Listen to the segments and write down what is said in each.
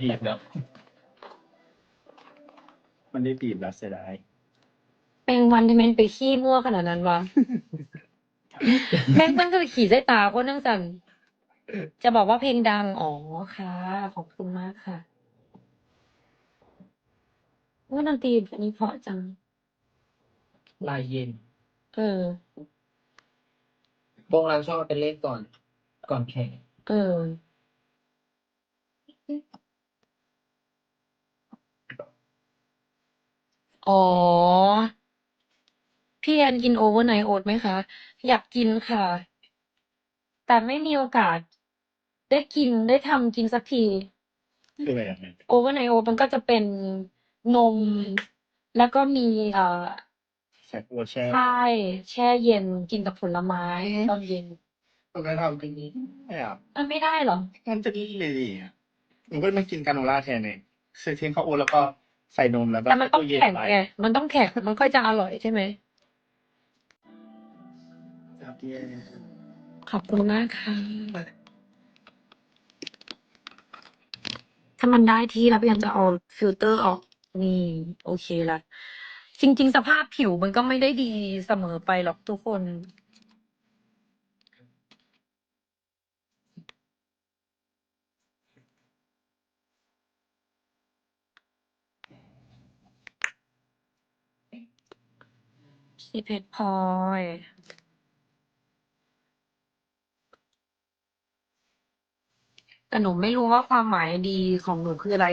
บีบแล้ว มันได้บีบแล้วเสียดายแมงวันทำไมไปขี้มั่วขนาดนั้นวะ แม่งมันก็ไปขี่ใส่ตาคนนั่งสั่นจะบอกว่าเพลงดัง อ๋อค่ะ ขอบคุณมากค่ะว่าดนตรีอันนี้เพราะจัง ลายเย็นเออ วงเราชอบเป็นเล่นก่อน ก่อนแข่ง เออ อ๋อ พี่แอนกินโอเวอร์ไนท์โอ๊ตไหมคะ อยากกินค่ะ แต่ไม่มีโอกาส ได้กินได้ทำกินสักที คืออะไรอย่างเงี้ยโอเวอร์ไนท์โอ๊ตมันก็จะเป็นนม แล้วก็มีเอ่อแช่ตัวแช่ใช่แช่เย็นกินกับผลไม้ตอนเย็นมันก็ทำเป็นนี้ไม่อะมันไม่ได้เหรอมันจะดีเลยดิมันก็มากินกาโนล่าแทนเองใส่เทียนข้าวโอ๊ตแล้วก็ ใส่นมแล้วก็แต่มันต้องตู้เย็แข็งไว้ไงมันต้องแข็งมันค่อยจะอร่อยใช่ไหมครับพี่แอนขอบคุณมากค่ะถ้ามันได้ที่แล้วพี่ยังจะเอาฟิลเตอร์ออกนี่ โอเคละจริง ๆ สภาพผิวมันก็ไม่ได้ดีเสมอไปหรอกทุกคน สีเพชรพลอยแต่หนูไม่รู้ว่าความหมายดีของหนูคืออะไร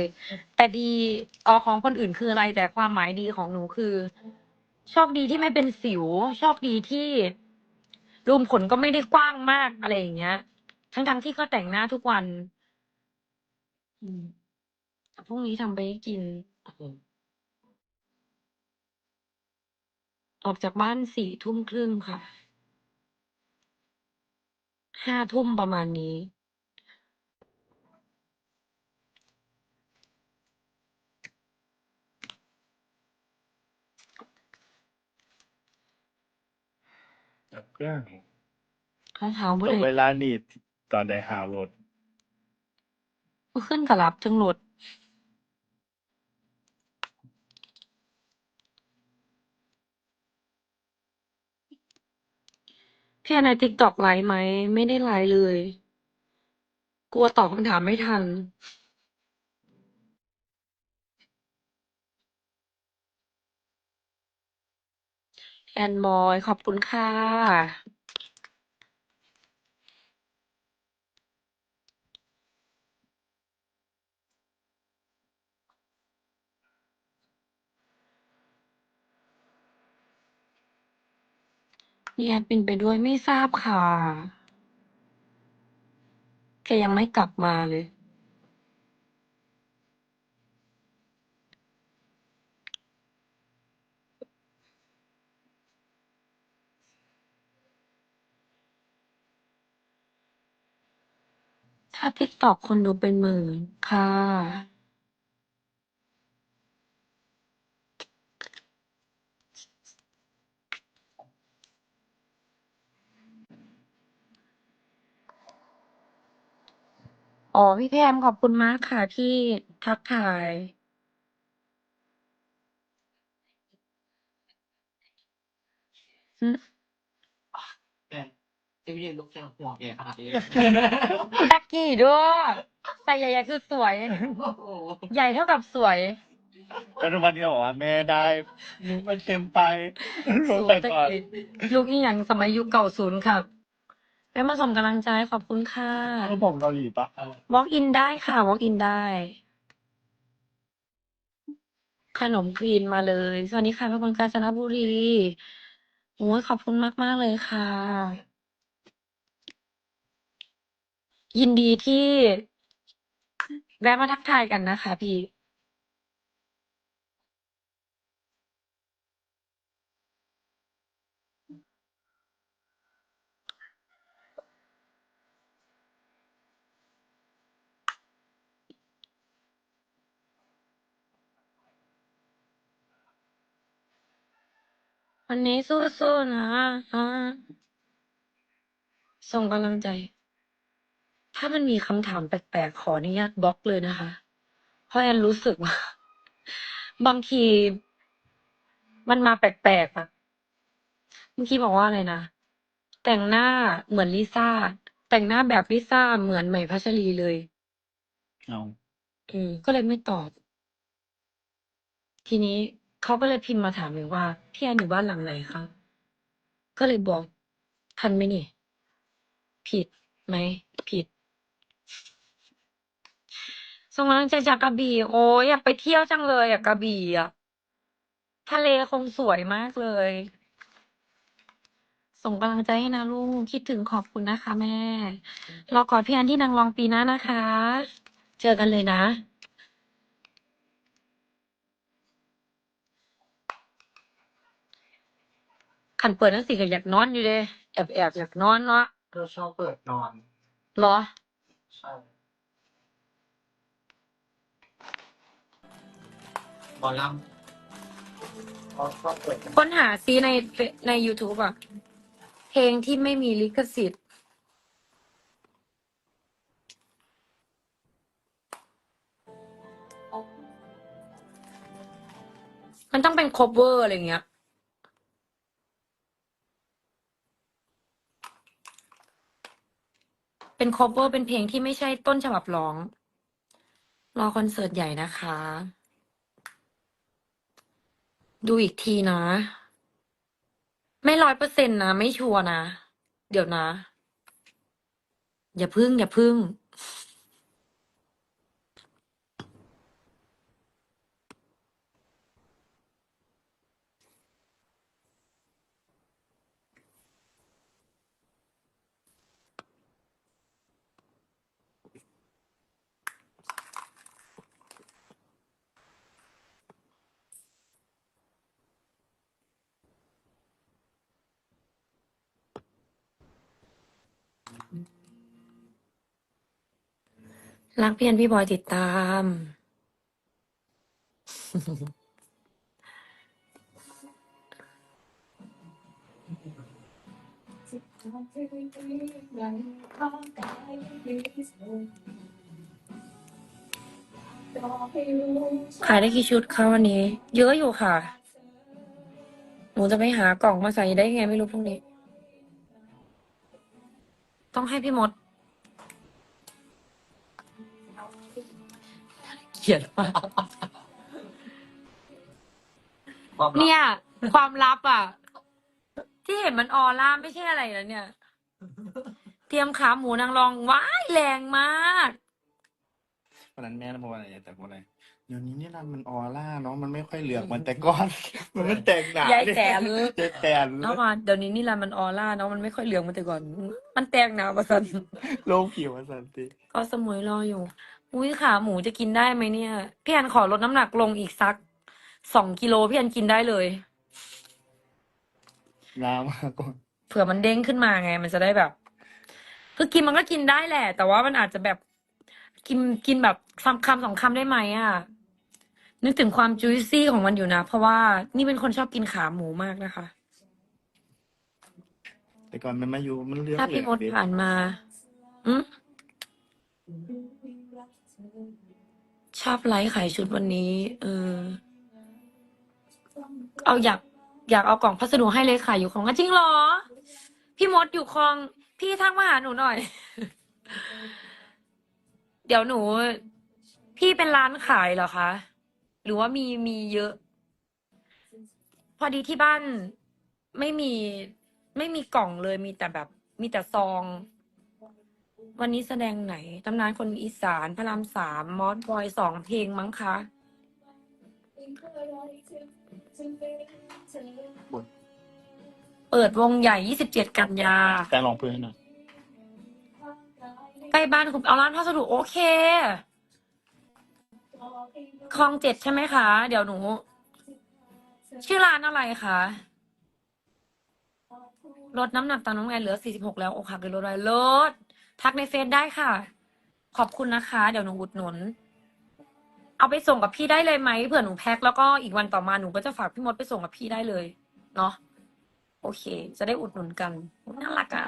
แต่ดีออของคนอื่นคืออะไร แต่ความหมายดีของหนูคือ โชคดีที่ไม่เป็นสิว โชคดีที่รูมขนก็ไม่ได้กว้างมากอะไรอย่างเงี้ย ทั้งๆที่ก็แต่งหน้าทุกวัน อืมแต่พรุ่งนี้ทำไปให้กินอ อกจากบ้านสี่ทุ่มครึ่งค่ะ ห้าทุ่มประมาณนี้แล้วเครื่องข้าวเช้าตบ่กได้เวลานี่ตอนได้หาวรถ ขึ้นกับรับจังรถพี่ แอนในติ๊กตอกไลฟ์ไหม ไม่ได้ไลฟ์เลย กลัวตอบคำถามไม่ทัน แอนมอย ขอบคุณค่ะ นี่แอดเป็นไปด้วยไม่ทราบค่ะ แกยังไม่กลับมาเลย ถ้าติ๊กตอกคนดูเป็นหมื่นค่ะ อ๋อ พี่แพมขอบคุณมากค่ะที่ทักทายหึจะไม่ได้ลุกจากหัวแกขนาดนี้ตักกี้ด้วยแต่ใหญ่ๆคือสวยโอ้โหใหญ่เท่ากับสวย แล้วทุกวันนี้บอกว่าแม่ได้มึงมันเค็มไปลงสวไปยแต่ก่อน ลูกอีหยังสมัยยุคเก่าศูนย์ครับ ไปมาส่งกำลังใจขอบคุณค่ะเขาผมเกาหลีปะ walk in ได้ค่ะ walk in ได้ ขนมควีนมาเลย สวัสดีค่ะเป็นคนกาญจนบุรีโอ้ยขอบคุณมากๆเลยค่ะ ยินดีที่แวะมาทักทายกันนะคะพี่ วันนี้สู้ๆนะอ่าส่งกำลังใจ ถ้ามันมีคำถามแปลกๆ ขออนุญาตบล็อกเลยนะคะ เพราะแอนรู้สึกว่า บางที มันมาแปลกๆอะเมื่อกี้บอกว่าอะไรนะ แต่งหน้าเหมือนลิซ่า แต่งหน้าแบบลิซ่าเหมือนใหม่พัชรีเลย เอา อืมก็เลยไม่ตอบ ทีนี้ เขาก็เลยพิมพ์มาถามเลยว่า พี่แอนอยู่บ้านหลังไหนคะ ก็เลยบอกทันไหมนี่ ผิดไหม ผิดส่งกำลังใจจากกระบี่ โอ้ยอยากไปเที่ยวจังเลยอะกระบี่อะทะเลคงสวยมากเลย ส่งกำลังใจให้นะลูก คิดถึงขอบคุณนะคะ แม่ รอกอดพี่แอนที่นางรองปีหน้านะคะ เจอกันเลยนะ ขันเปิดหนังสือก็อยากนอนอยู่เลยแอบแอบอยากนอนเนาะเราชอบเปิดนอน เหรอ ใช่บอลลัมเขาชอบเปิดค้นหาซีในใน YouTube อะเพลงที่ไม่มีลิขสิทธิ์ มันต้องเป็น cover อะไรเงี้ย เป็น cover เป็นเพลงที่ไม่ใช่ต้นฉบับร้อง รอคอนเสิร์ตใหญ่นะคะ ดูอีกทีนะ ไม่ร้อยเปอร์เซ็นต์นะ ไม่ชัวร์นะ เดี๋ยวนะ อย่าพึ่ง อย่าพึ่ง รักเพียนพี่บอยติดตาม ขายได้กี่ชุดคะวันนี้ เยอะอยู่ค่ะ หนูจะไปหากล่องมาใส่ได้ไงไม่รู้พรุ่งนี้ ต้องให้พี่มด เขียนมากความลับเนี่ย ความลับอะ ที่เห็นมันออร่าไม่ใช่อะไรนะเนี่ย เตรียมขาหมูนางรองว้ายแรงมาก วันนั้นแม่เราบอกว่าอะไรแต่บอกอะไรเดี๋ยวนี้เนี่ยนะมันออร่าเนาะมันไม่ค่อยเหลืองเหมือนแต่ก่อน มันไม่แต่งหนายายแตน ยายแตนเอามาเดี๋ยวนี้นี่แหละมันออร่าเนาะมันไม่ค่อยเหลืองเหมันแต่ก่อน มันแตกหนาประสันโลกผิวอะสันติ ก็สมุยรออยู่ อุ้ยขาหมูจะกินได้ไหมเนี่ย พี่แอนขอลดน้ำหนักลงอีกสักสองกิโลพี่แอนกินได้เลยน้ำมาก่อนเผื่อมันเด้งขึ้นมาไง มันจะได้แบบ คือกินมันก็กินได้แหละ แต่ว่ามันอาจจะแบบกินกินแบบคำคำสองคำได้ไหมอะ นึกถึงความจุยซี่ของมันอยู่นะ เพราะว่านี่เป็นคนชอบกินขาหมูมากนะคะ แต่ก่อนมันมาอยู่มันเหลืองถ้าเหลืพี่องมดดิผ่านมาอืม ชอบไลฟ์ขายชุดวันนี้ เออ เอาอยาก อยากเอากล่องพัสดุให้เลยขายอยู่ของจริงเหรอ พี่มดอยู่คลอง พี่ทักมาหาหนูหน่อย เดี๋ยวหนู พี่เป็นร้านขายเหรอคะ หรือว่ามีมีเยอะ พอดีที่บ้านไม่มี ไม่มีกล่องเลยมีแต่แบบ มีแต่ซอง วันนี้แสดงไหน ตำนานคนอีสาน พระรามสามมอสบอยสองเพลงมั้งคะเปิดวงใหญ่ 27 กันยา แต่ลองเพื่อนหน่อยใกล้บ้านคุณเอาร้านพัสดุโอเค คลองเจ็ดใช่ไหมคะ เดี๋ยวหนู ชื่อร้านอะไรคะ ลดน้ำหนักตามน้องแอนเหลือ 46 แล้วอกหักเลยลดอะไรลด ทักในเฟซได้ค่ะ ขอบคุณนะคะ เดี๋ยวหนูอุดหนุน เอาไปส่งกับพี่ได้เลยไหมเผื่อหนูแพ็คแล้วก็อีกวันต่อมาหนูก็จะฝากพี่มดไปส่งกับพี่ได้เลย เนาะโอเค จะได้อุดหนุนกันน่ารักอะ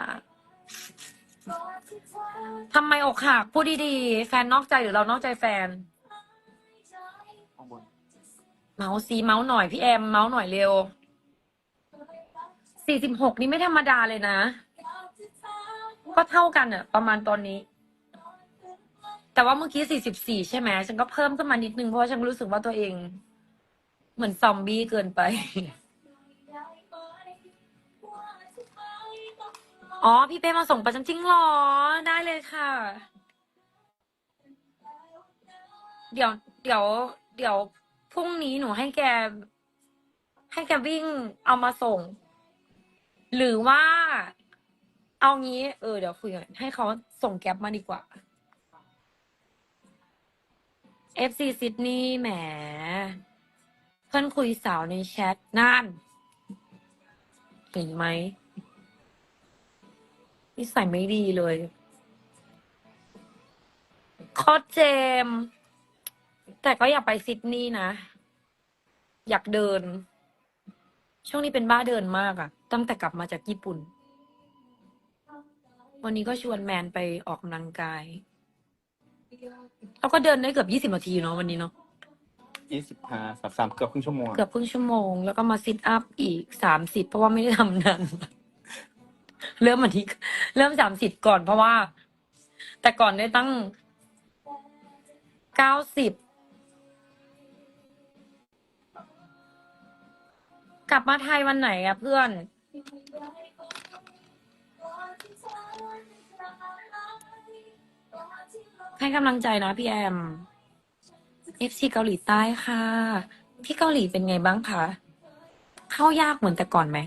ทำไมอกหักพูดดีๆ แฟนนอกใจหรือเรานอกใจแฟน เมาส์ซีเมาส์หน่อยพี่แอมเมาส์หน่อยเร็วสี่สิบหกนี่ไม่ธรรมดาเลยนะ ก็เท่ากันอะประมาณตอนนี้ แต่ว่าเมื่อกี้สี่สิบสี่ใช่ไหมฉันก็เพิ่มขึ้นมานิดนึงเพราะว่าฉันรู้สึกว่าตัวเอง เหมือนซอมบี้เกินไป อ๋อ พี่เป้มาส่งประจำจริงเหรอ ได้เลยค่ะ เดี๋ยว เดี๋ยว เดี๋ยวพรุ่งนี้หนูให้แก ให้แกวิ่งเอามาส่ง หรือว่า เอางี้ เออ เดี๋ยวคุยกันให้เขาส่งแก๊ปมาดีกว่า FC ซิดนีย์แหม เพื่อนคุยสาวในแชทนั่นเห็นไหมนิสัยไม่ดีเลยคอเจม แต่ก็อยากไปซิดนีย์นะ อยากเดิน ช่วงนี้เป็นบ้าเดินมากอะตั้งแต่กลับมาจากญี่ปุ่น วันนี้ก็ชวนแมนไปออกกำลังกาย แล้วก็เดินได้เกือบยี่สิบนาทีเนาะวันนี้เนาะ ยี่สิบห้าสามสามเกือบครึ่งชั่วโมงเกือบครึ่งชั่วโมง แล้วก็มาซิทอัพอีกสามสิบเพราะว่าไม่ได้ทำนาน เริ่มวันที่เริ่มสามสิบก่อนเพราะว่า แต่ก่อนได้ตั้งเก้าสิบกลับมาไทยวันไหนอะเพื่อน ให้กำลังใจนะพี่แอม FC เกาหลีใต้ค่ะที่เกาหลีเป็นไงบ้างคะ เข้ายากเหมือนแต่ก่อนไหม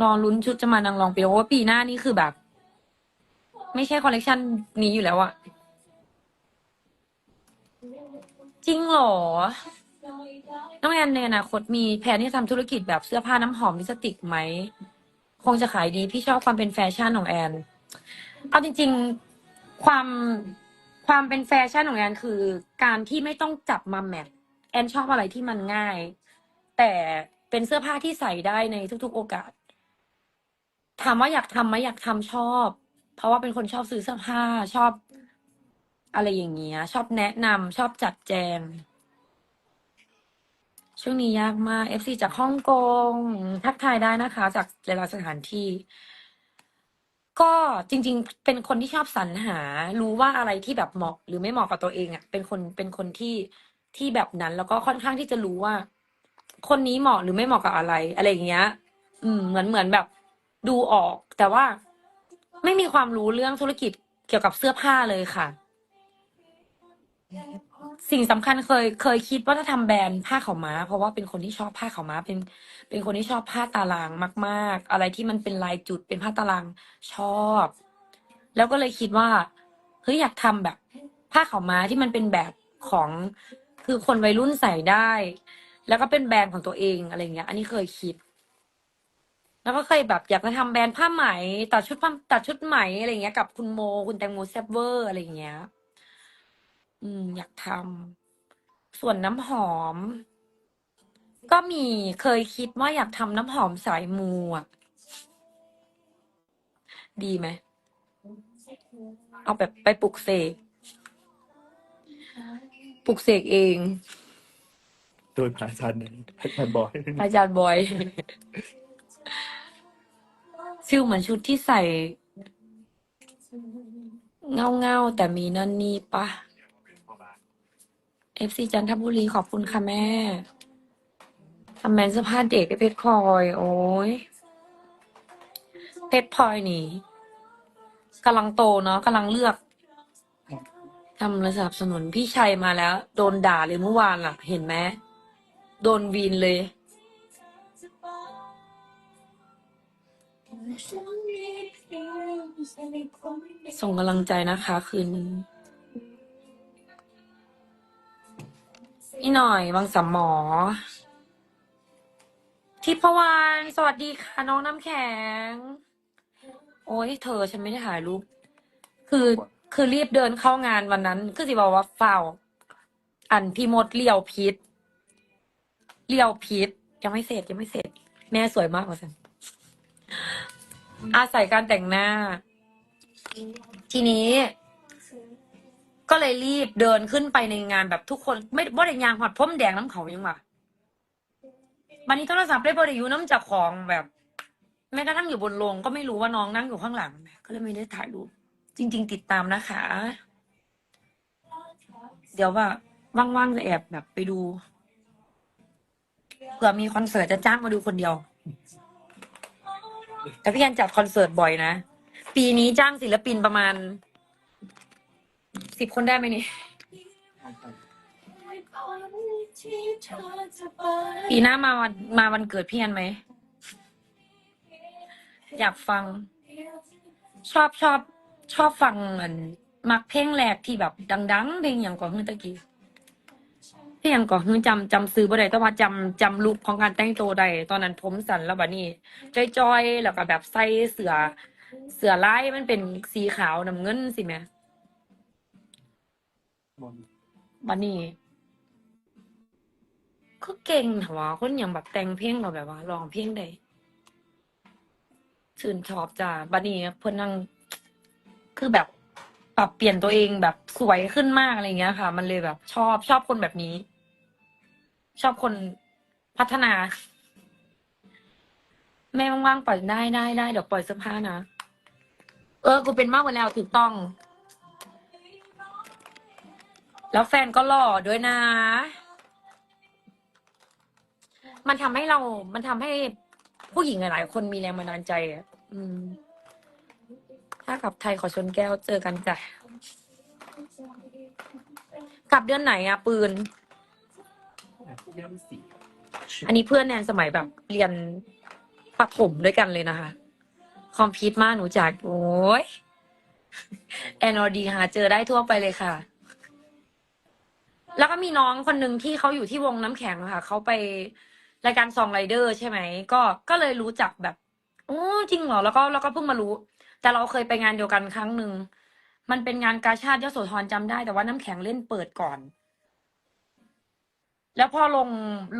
รอลุ้นชุดจะมานางรองปีโอ้ปีหน้านี่คือแบบ ไม่ใช่คอลเลกชันนี้อยู่แล้วอะจริงเหรอ น้องแอนในอนาคตมีแผนที่จะทำธุรกิจแบบเสื้อผ้าน้ำหอมลิปสติกไหม คงจะขายดี พี่ชอบความเป็นแฟชั่นของแอน เอาจริง ๆ ความความเป็นแฟชั่นของแอนคือ การที่ไม่ต้องจับมาแมทแอนชอบอะไรที่มันง่าย แต่เป็นเสื้อผ้าที่ใส่ได้ในทุก ๆ โอกาสถามว่าอยากทำไหมอยากทำชอบ เพราะว่าเป็นคนชอบซื้อเสื้อผ้าชอบอะไรอย่างเงี้ย ชอบแนะนำชอบจัดแจง ช่วงนี้ยากมาก FC จากฮ่องกงทักทายได้นะคะ จากหลายๆสถานที่ ก็จริง ๆ เป็นคนที่ชอบสรรหา รู้ว่าอะไรที่แบบเหมาะหรือไม่เหมาะกับตัวเองอะ เป็นคนเป็นคนที่ที่แบบนั้น แล้วก็ค่อนข้างที่จะรู้ว่า คนนี้เหมาะหรือไม่เหมาะกับอะไร อะไรอย่างเงี้ย อืม เหมือนเหมือนแบบ ดูออก แต่ว่าไม่มีความรู้เรื่องธุรกิจเกี่ยวกับเสื้อผ้าเลยค่ะ สิ่งสำคัญเคยเคยคิดว่าจะทำแบรนด์ผ้าขาวม้า เพราะว่าเป็นคนที่ชอบผ้าขาวม้า เป็นเป็นคนที่ชอบผ้าตารางมาก ๆ อะไรที่มันเป็นลายจุดเป็นผ้าตารางชอบ แล้วก็เลยคิดว่าเฮ้ยอยากทำแบบผ้าขาวม้าที่มันเป็นแบบของคือคนวัยรุ่นใส่ได้ แล้วก็เป็นแบรนด์ของตัวเองอะไรเงี้ย อันนี้เคยคิด แล้วก็เคยแบบอยากจะทำแบรนด์ผ้าไหมตัดชุดผ้าตัดชุดไหมอะไรเงี้ยกับคุณโม คุณแตงโมแซบเวอร์อะไรเงี้ย อืม อยากทำส่วนน้ำหอม ก็มีเคยคิดว่าอยากทำน้ำหอมสายมูอะ ดีไหม เอาแบบไปปลุกเสกปลุกเสกเอง โดยพระอาจารย์นั้นพระอาจารย์บอย อาจารย์บอย ฟิลเหมือนชุดที่ใส่ เงาเงาๆแต่มีนั่นนี่ปะ FC จันทบุรีขอบคุณค่ะแม่ทำแมนเสื้อผ้าเด็กไอ้เพชรพลอย โอ้ยเพชรพลอยนี่กำลังโตเนาะกำลังเลือกทำเลยสนับสนุนพี่ชัยมาแล้ว โดนด่าเลยเมื่อวานล่ะ เห็นไหมโดนวีนเลย ส่งกำลังใจนะคะ คืน นี่หน่อยวังสมหมอ ทิพวรรณสวัสดีค่ะ น้องน้ำแข็ง โอ้ยเธอฉันไม่ได้ถ่ายรูป คือคือรีบเดินเข้างานวันนั้น คือสิบอกว่าเฝ้าวอันพี่มดเลี้ยวพิษเลี้ยวพิษยังไม่เสร็จยังไม่เสร็จ แม่สวยมากกว่าฉันอาศัยการแต่งหน้า ทีนี้ ก็เลยรีบเดินขึ้นไปในงานแบบทุกคน ไม่บ่ได้ยางหอดพรมแดงน้ำเขายังวะวันนี้โทรศัพท์ได้บริยูน้ำจากของแบบแม้กระทั่งอยู่บนโรงก็ไม่รู้ว่าน้องนั่งอยู่ข้างหลังก็เลยไม่ได้ถ่ายรูปจริง ๆ ติดตามนะคะ เดี๋ยวว่าว่างๆจะแอบแบบไปดูเผื่อมีคอนเสิร์ตจะจ้างมาดูคนเดียว แต่พี่แอนจัดคอนเสิร์ตบ่อยนะ ปีนี้จ้างศิลปินประมาณ สิบคนได้ไหมนี่ ปีหน้ามาวันมาวันเกิดพี่แอนไหม อยากฟัง ชอบชอบชอบฟังเหมือนมักเพลงแรกที่แบบดัง ๆ เพลงอย่างก่อนฮือตะกี้เพลงอย่างก่อนฮือจำจำซื้อบ่ได้แต่ว่าจำจำลุคของการแต่งตัวได้ตอนนั้นผมสั้นแล้วบัดนี้จอยๆแล้วก็แบบใส่เสือ เสือลายมันเป็นสีขาวน้ำเงินสิแม่ บนบัดนี้ก็เก่งถวะคนอย่างแบบแต่งเพลงเราแบบว่าร้องเพลงได้ชื่นชอบจ้าบัดนี้เพิ่นนั่งคือแบบปรับเปลี่ยนตัวเองแบบสวยขึ้นมากอะไรเงี้ยค่ะ มันเลยแบบ ชอบชอบคนแบบนี้ ชอบคนพัฒนา แม่ว่างๆปล่อยได้ได้ได้เดี๋ยวปล่อยเสื้อผ้านะ เออ กูเป็นมากกว่าแล้วถูกต้อง แล้วแฟนก็หล่อด้วยนะ มันทำให้เรา มันทำให้ผู้หญิงหลายๆคนมีแรงบันดาลใจอะอืม ถ้ากลับไทยขอชนแก้วเจอกันจ้ะกลับเดือนไหนอะปืนเยี่ยมสีอันนี้เพื่อนแนนสมัยแบบเรียนประถมด้วยกันเลยนะคะ คอมพิวต์มากหนูจากโอ้ยแอนอดีหาเจอได้ทั่วไปเลยค่ะ แล้วก็มีน้องคนหนึ่งที่เขาอยู่ที่วงน้ำแข็งค่ะเขาไปรายการซองไรเดอร์ใช่ไหมก็ก็เลยรู้จักแบบโอ้จริงเหรอแล้วก็แล้วก็เพิ่งมารู้ แต่เราเคยไปงานเดียวกันครั้งหนึ่งมันเป็นงานกาชาติยโสธรจำได้ แต่ว่าน้ำแข็งเล่นเปิดก่อน แล้วพอลง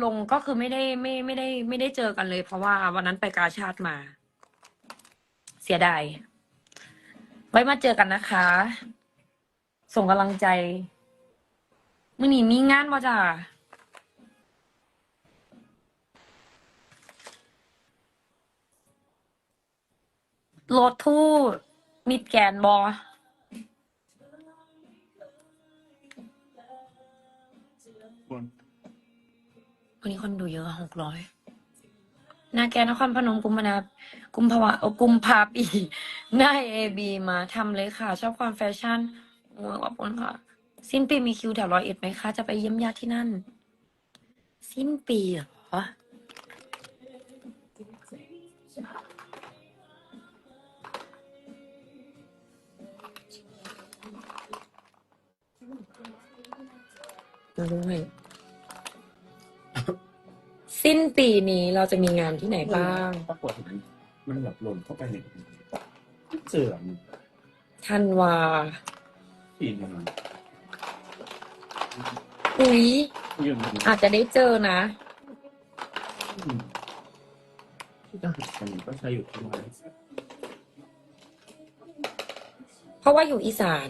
ลงก็คือไม่ได้ไม่ไม่ได้ ไม่ได้เจอกันเลย เพราะว่าวันนั้นไปกาชาติมา เสียดายไว้มาเจอกันนะคะ ส่งกำลังใจ มื่อนี้มีงานบ่จ้าโลดทู่มิดแกนบอบนวันนี้คนดูเยอะหกร้อยนาแกนครพนมกุมภากุมภาวะเอ่อกุมภาปีหน้าเอบีมาทำเลยค่ะ ชอบความแฟชั่นโอ้ยขอบคุณค่ะ สิ้นปีมีคิวแถวร้อยเอ็ดไหมคะ จะไปเยี่ยมญาติที่นั่น สิ้นปีเหรอ มาด้วย สิ้นปีนี้เราจะมีงานที่ไหนบ้าง ปรากฏมันมันแบบหล่นเข้าไปในเจอมันธันวา ปีนมัน อุ๊ยยืมมันอาจจะได้เจอนะอืมที่ต้องหัดกันก็ใช้อยู่ที่ไหนเพราะว่าอยู่อีสาน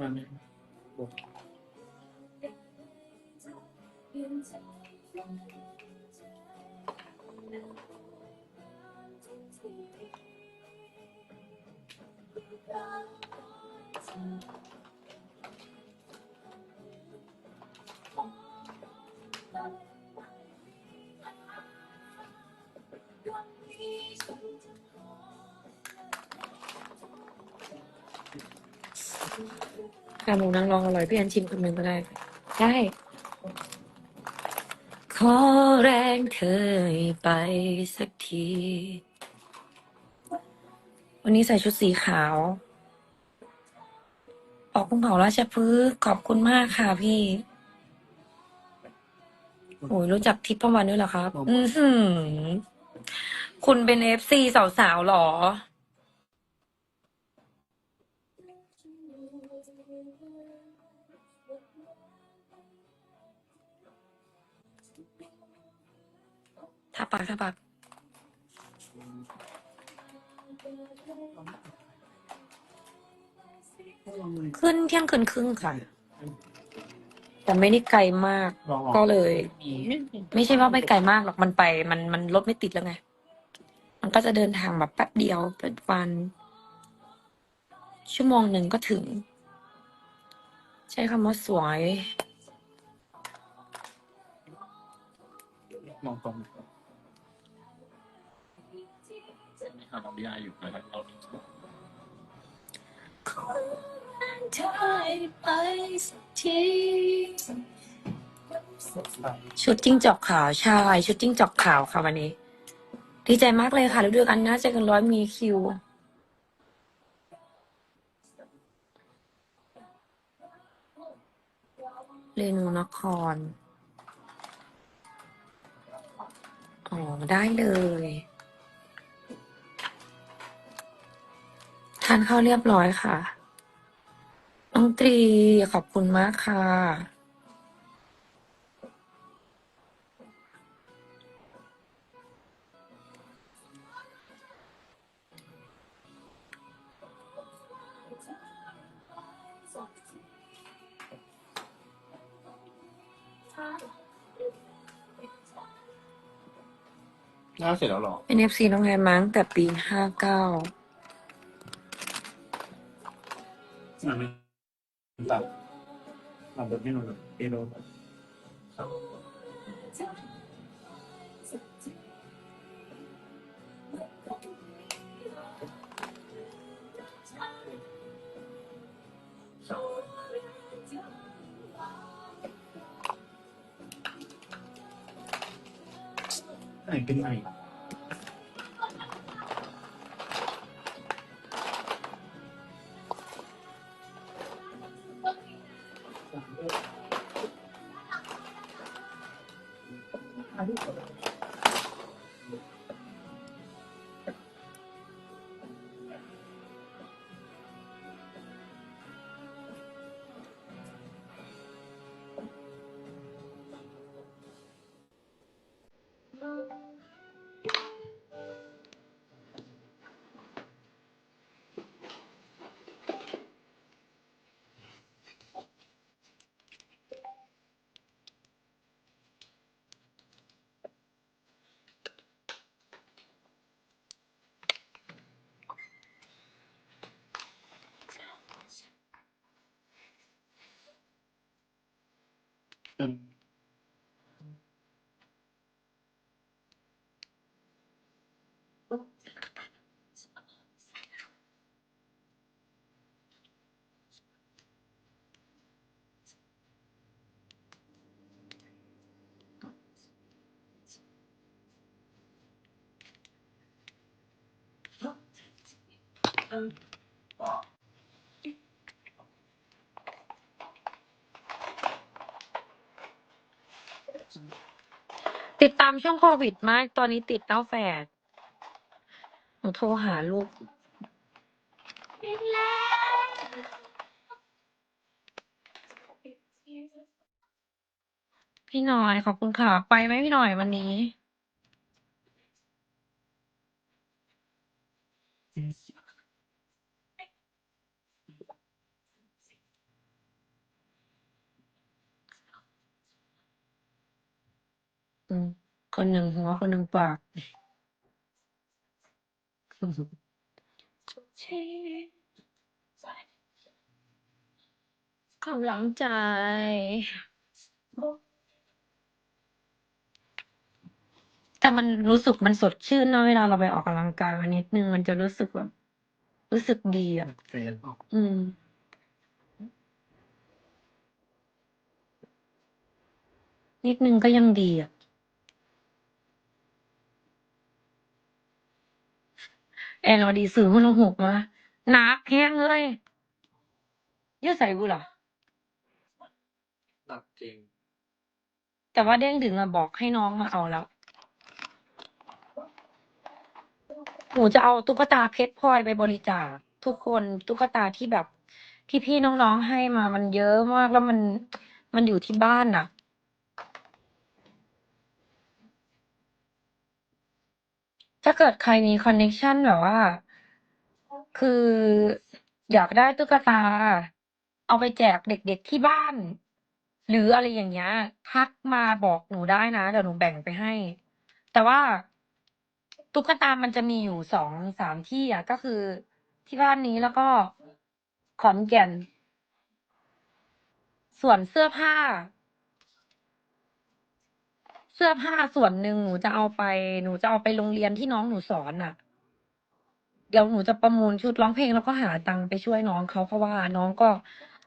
มันไม่ ขาหมูนางรองอร่อยพี่อันชิมคนหนึ่งก็ได้ได้ ขอแรงเธอให้ไปสักที วันนี้ใส่ชุดสีขาว ออกกุ้งเผาราชพฤกษ์ขอบคุณมากค่ะพี่ โอ้ยรู้จักทิพย์ประวันด้วยเหรอครับ อือหือ คุณเป็นเอฟซีสาวๆหรอ ถ้าปากถ้าปาก ขึ้นเที่ยงคืนครึ่งค่ะ แต่ไม่ได้ไกลมาก ลองก็เลยไม่ไม่ใช่ว่าไม่ไกลมากหรอกมันไป มันมันรถไม่ติดแล้วไง มันก็จะเดินทางแบบแป๊บเดียวเป็นวัน ชั่วโมงหนึ่งก็ถึง ใช้คำว่าสวย มองตรงหาเราดีอาอยู่นะครับ เราชุดจิ้งจอกขาวใช่ชุดจิ้งจอกขาวค่ะวันนี้ ดีใจมากเลยค่ะฤดูกาลหน้าเจอกันร้อยมีคิว เรนูนคร อ๋อ ได้เลย ทานข้าวเรียบร้อยค่ะ น้องตรีขอบคุณมากค่ะหน้าเสร็จแล้วเหรอ เป็นเอฟซีน้องแฮมมาตั้งแต่ปีห้าเก้า อ่าไม่ตั อืม ติดตามช่วงโควิดมาก ตอนนี้ติดเต้าแฝดหนูโทรหาลูก พี่หน่อยขอบคุณค่ะ ไปไหมพี่หน่อยวันนี้ อืม คนหนึ่งหัว คนหนึ่งปาก กำลังใจ แต่มันรู้สึกมันสดชื่นเนอะเวลาเราไปออกกำลังกายวันนิดนึง มันจะรู้สึกแบบ รู้สึกดีอะเฟนออกอืม นิดนึงก็ยังดีอะ แอนอดีสื่อมันลงหกมาหนักแห้งเลยเยอะใส่กูเหรอ หนักจริง แต่ว่าเด้งดึงอะบอกให้น้องมาเอาแล้ว หนูจะเอาตุ๊กตาเพชรพลอยไปบริจาคทุกคนตุ๊กตาที่แบบพี่ๆน้องๆให้มามันเยอะมากแล้วมันมันอยู่ที่บ้านน่ะ ถ้าเกิดใครมีคอนเน็กชันแบบว่า คืออยากได้ตุ๊กตา เอาไปแจกเด็กๆที่บ้าน หรืออะไรอย่างเงี้ยทักมาบอกหนูได้นะเดี๋ยวหนูแบ่งไปให้ แต่ว่าตุ๊กตามันจะมีอยู่สองสามที่อะ ก็คือที่บ้านนี้แล้วก็ขอนแก่น ส่วนเสื้อผ้า เสื้อผ้าส่วนหนึ่งหนูจะเอาไป หนูจะเอาไปโรงเรียนที่น้องหนูสอนอะ เดี๋ยวหนูจะประมูลชุดร้องเพลงแล้วก็หาตังค์ไปช่วยน้องเขาเพราะว่าน้องก็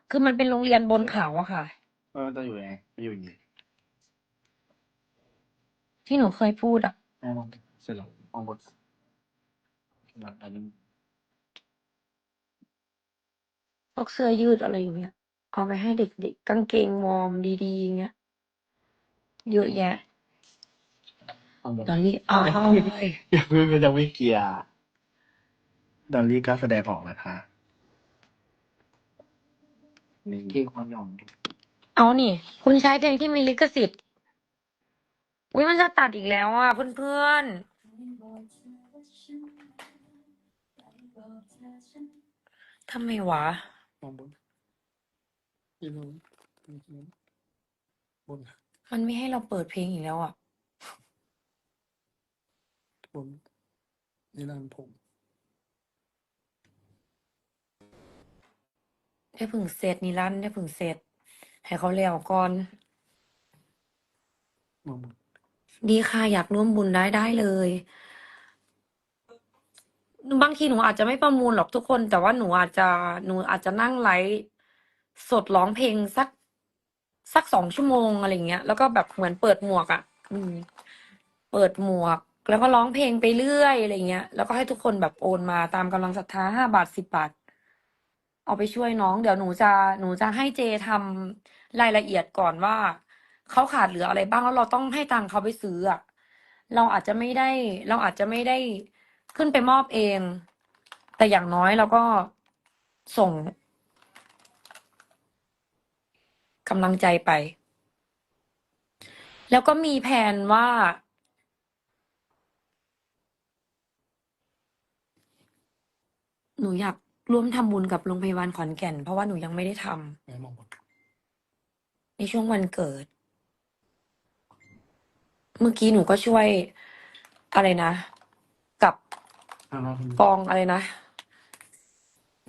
คือมันเป็นโรงเรียนบนเขาอะค่ะ เออจะอยู่ยังไงจะอยู่อย่างนี้ที่หนูเคยพูดอะอ๋อเสร็จแล้วมองบนอันนี้พวกเสื้อยืดอะไรอย่างเงี้ยเอาไปให้เด็กๆกางเกงวอร์มดีๆอย่างเงี้ยเยอะแยะ มองบนดอลลี่อ้าวอย่าเพิ่งจะไม่เกียร์ดอลลี่ก็แสดงออกนะคะนี่เก่งความยอมเอานี่ คุณใช้เพลงที่มีลิขสิทธิ์ อุ้ยมันจะตัดอีกแล้วอะเพื่อนๆทำไมวะมองบนนี่นู้นนี่นู้นบนมันไม่ให้เราเปิดเพลงอีกแล้วอะ บนนี่นั่นผมได้ผึ่งเสร็จนิรันดร์ได้ผึ่งเสร็จ ให้เขาแล้วก่อนมองบนดีค่ะอยากร่วมบุญได้ได้เลย บางทีหนูอาจจะไม่ประมูลหรอกทุกคน แต่ว่าหนูอาจจะหนูอาจจะนั่งไลฟ์สดร้องเพลงสักสักสองชั่วโมงอะไรเงี้ยแล้วก็แบบเหมือนเปิดหมวกอะ่ะ อืม เปิดหมวก แล้วก็ร้องเพลงไปเรื่อยอะไรเงี้ย แล้วก็ให้ทุกคนแบบโอนมาตามกำลังศรัทธาห้าบาทสิบบาท เอาไปช่วยน้อง เดี๋ยวหนูจะหนูจะให้เจทำรายละเอียดก่อนว่าเขาขาดเหลืออะไรบ้างแล้วเราต้องให้ตังเขาไปซื้ออะเราอาจจะไม่ได้ เราอาจจะไม่ได้ขึ้นไปมอบเอง แต่อย่างน้อยเราก็ส่งกำลังใจไป แล้วก็มีแผนว่า หนูอยากร่วมทำบุญกับโรงพยาบาลขอนแก่น เพราะว่าหนูยังไม่ได้ทำแม่มองบนในช่วงวันเกิด เมื่อกี้หนูก็ช่วยอะไรนะ กับทางเราคุณกองอะไรนะ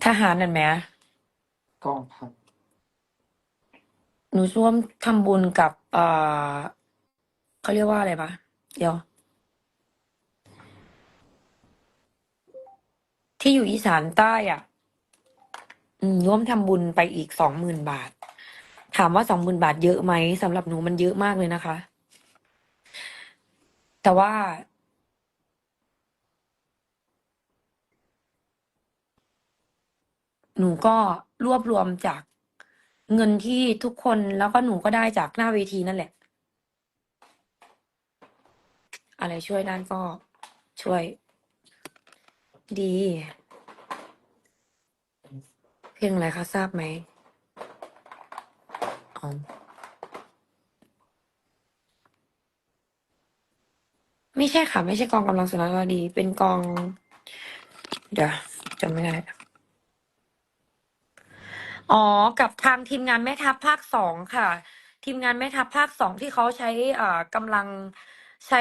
ทหารนั่นไหม กองพันหนูร่วมทำบุญกับ เอ่อเขาเรียกว่าอะไรปะเดี๋ยว ที่อยู่อีสานใต้อะ อืมร่วมทำบุญไปอีกสองหมื่นบาท ถามว่าสองหมื่นบาทเยอะไหมสำหรับหนูมันเยอะมากเลยนะคะ แต่ว่า หนูก็รวบรวมจากเงินที่ทุกคนแล้วก็หนูก็ได้จากหน้าเวทีนั่นแหละ อะไรช่วยด้านก็ช่วย ดี เพลงอะไรคะทราบไหมอ๋อไม่ใช่ค่ะ ไม่ใช่กองกำลังสุนทรดี เป็นกอง เดี๋ยวจำไม่ได้ อ๋อ กับทางทีมงานแม่ทัพภาคสองค่ะ ทีมงานแม่ทัพภาคสองที่เขาใช้อ่ากำลัง ใช้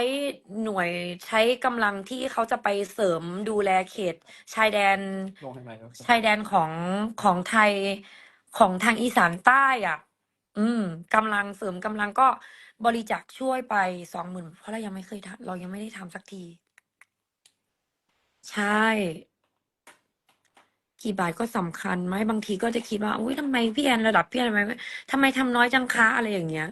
หน่วยใช้กำลังที่เขาจะไปเสริมดูแลเขต ชายแดน ลงให้ไหมครับชายแดนของของไทยของทางอีสานใต้อะ อืมกำลังเสริมกำลังก็บริจาคช่วยไปสองหมื่นเพราะเรายังไม่เคยทำเรายังไม่ได้ทำสักที ใช่ กี่บาทก็สำคัญไหมบางทีก็จะคิดว่าอุ้ยทำไมพี่แอนระดับพี่แอนทำไมทำไมทำน้อยจังคะอะไรอย่างเงี้ย